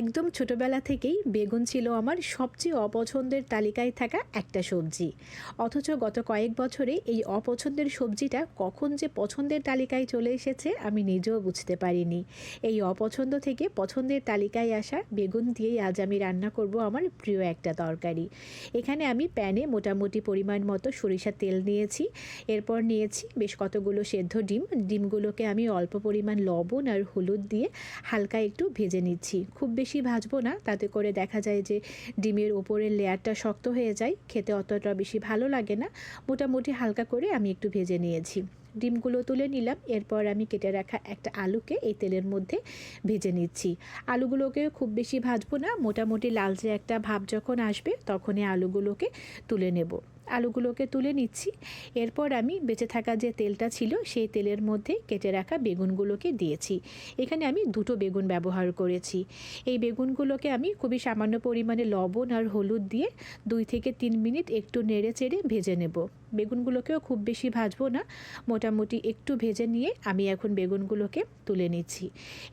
একদম ছোটবেলা থেকেই বেগুন ছিল আমার সবচেয়ে অপছন্দের তালিকায় থাকা একটা সবজি। অথচ গত কয়েক বছরে এই অপছন্দের সবজিটা কখন যে পছন্দের তালিকায় চলে এসেছে আমি নিজেও বুঝতে পারিনি। এই অপছন্দ থেকে পছন্দের তালিকায় আসা বেগুন দিয়েই আজ আমি রান্না করব আমার প্রিয় একটা তরকারি। এখানে আমি প্যানে মোটামুটি পরিমাণ মতো সরিষার তেল নিয়েছি। এরপর নিয়েছি বেশ কতগুলো সেদ্ধ ডিম। ডিমগুলোকে আমি অল্প পরিমাণ লবণ আর হলুদ দিয়ে হালকা একটু ভেজে নিচ্ছি। খুব বেশি ভাজবো না, তাতে করে দেখা যায় যে ডিমের ওপরের লেয়ারটা শক্ত হয়ে যায়, খেতে অতটা বেশি ভালো লাগে না। মোটামুটি হালকা করে আমি একটু ভেজে নিয়েছি। ডিমগুলো তুলে নিলাম, এরপর আমি কেটে রাখা একটা আলুকে এই তেলের মধ্যে ভেজে নিচ্ছি। আলুগুলোকে খুব বেশি ভাজবো না, মোটামুটি লালচে একটা ভাব যখন আসবে, তখনই আলুগুলোকে তুলে নেব। আলুগুলোকে তুলে নিচ্ছি। এরপর আমি বেঁচে থাকা যে তেলটা ছিল, সেই তেলের মধ্যে কেটে রাখা বেগুনগুলোকে দিয়েছি। এখানে আমি দুটো বেগুন ব্যবহার করেছি। এই বেগুনগুলোকে আমি খুবই সামান্য পরিমাণে লবণ আর হলুদ দিয়ে দুই থেকে তিন মিনিট একটু নেড়ে চেড়ে ভেজে নেব। বেগুনগুলোকেও খুব বেশি ভাজবো না। মোটামুটি একটু ভেজে নিয়ে আমি এখন বেগুনগুলোকে তুলে নিচ্ছি।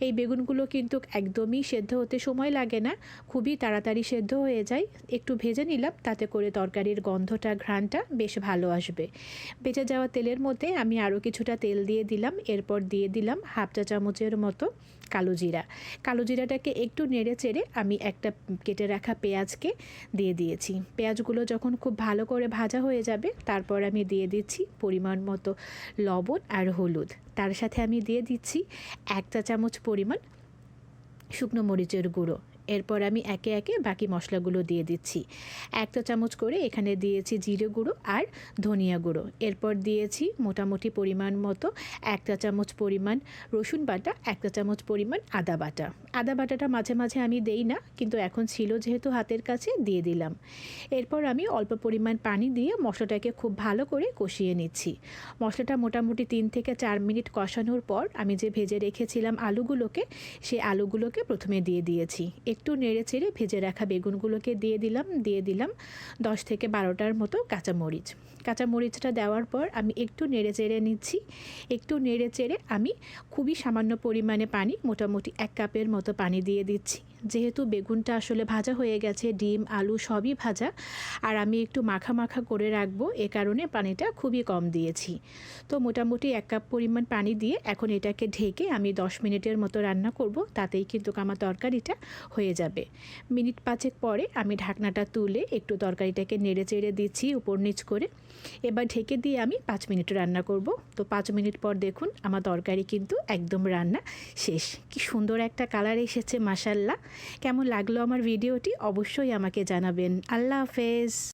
এই বেগুনগুলো কিন্তু একদমই সেদ্ধ হতে সময় লাগে না, খুবই তাড়াতাড়ি সেদ্ধ হয়ে যায়। একটু ভেজে নিলাম, তাতে করে তরকারির গন্ধটা, ঘ্রাণটা বেশ ভালো আসবে। বেঁচে যাওয়া তেলের মধ্যে আমি আরও কিছুটা তেল দিয়ে দিলাম, এরপর দিয়ে দিলাম হাফ চা চামচের মতো কালো জিরা। কালো জিরাটাকে একটু নেড়ে চেড়ে আমি একটা কেটে রাখা পেঁয়াজকে দিয়ে দিয়েছি। পেঁয়াজগুলো যখন খুব ভালো করে ভাজা হয়ে যাবে, তারপর আমি দিয়ে দিচ্ছি পরিমাণ মতো লবণ আর হলুদ। তার সাথে আমি দিয়ে দিচ্ছি এক চা চামচ পরিমাণ শুকনো মরিচের গুঁড়ো। এরপর আমি একে একে বাকি মশলাগুলো দিয়ে দিচ্ছি। এক চা চামচ করে এখানে দিয়েছি জিরে গুঁড়ো আর ধনিয়া গুঁড়ো। এরপর দিয়েছি মোটামুটি পরিমাণ মতো এক চা চামচ পরিমাণ রসুন বাটা, এক চা চামচ পরিমাণ আদা বাটা। আদা বাটাটা মাঝে মাঝে আমি দেই না, কিন্তু এখন ছিল যেহেতু হাতের কাছে দিয়ে দিলাম। এরপর আমি অল্প পরিমাণ পানি দিয়ে মশলাটাকে খুব ভালো করে কষিয়ে নিচ্ছি। মশলাটা মোটামুটি তিন থেকে চার মিনিট কষানোর পর আমি যে ভেজে রেখেছিলাম আলুগুলোকে সেই আলুগুলোকে প্রথমে দিয়ে দিয়েছি। একটু নেড়ে চেড়ে ভেজে রাখা বেগুনগুলোকে দিয়ে দিলাম দিয়ে দিলাম দশ থেকে বারোটার মতো কাঁচামরিচ। কাঁচামরিচটা দেওয়ার পর আমি একটু নেড়ে চেড়ে নিচ্ছি। একটু নেড়ে চেড়ে আমি খুবই সামান্য পরিমাণে পানি, মোটামুটি এক কাপের মতো পানি দিয়ে দিচ্ছি। যেহেতু বেগুনটা আসলে ভাজা হয়ে গেছে, ডিম, আলু সবই ভাজা, আর আমি একটু মাখা মাখা করে রাখব, এ কারণে পানিটা খুবই কম দিয়েছি। তো মোটামুটি এক কাপ পরিমাণ পানি দিয়ে এখন এটাকে ঢেকে আমি দশ মিনিটের মতো রান্না করব, তাতেই কিন্তু আমার তরকারিটা হয়ে যাবে। মিনিট পাঁচেক পরে আমি ঢাকনাটা তুলে একটু তরকারিটাকে নেড়ে চেড়ে দিচ্ছি উপর নিচ করে। এবার ঢেকে দিয়ে আমি পাঁচ মিনিট রান্না করব। তো পাঁচ মিনিট পর দেখুন আমার তরকারি কিন্তু একদম রান্না শেষ। কি সুন্দর একটা কালার এসেছে মাসাল্লাহ কেমন লাগল আমার ভিডিওটি অবশ্যই আমাকে জানাবেন। আল্লাহ হাফেজ।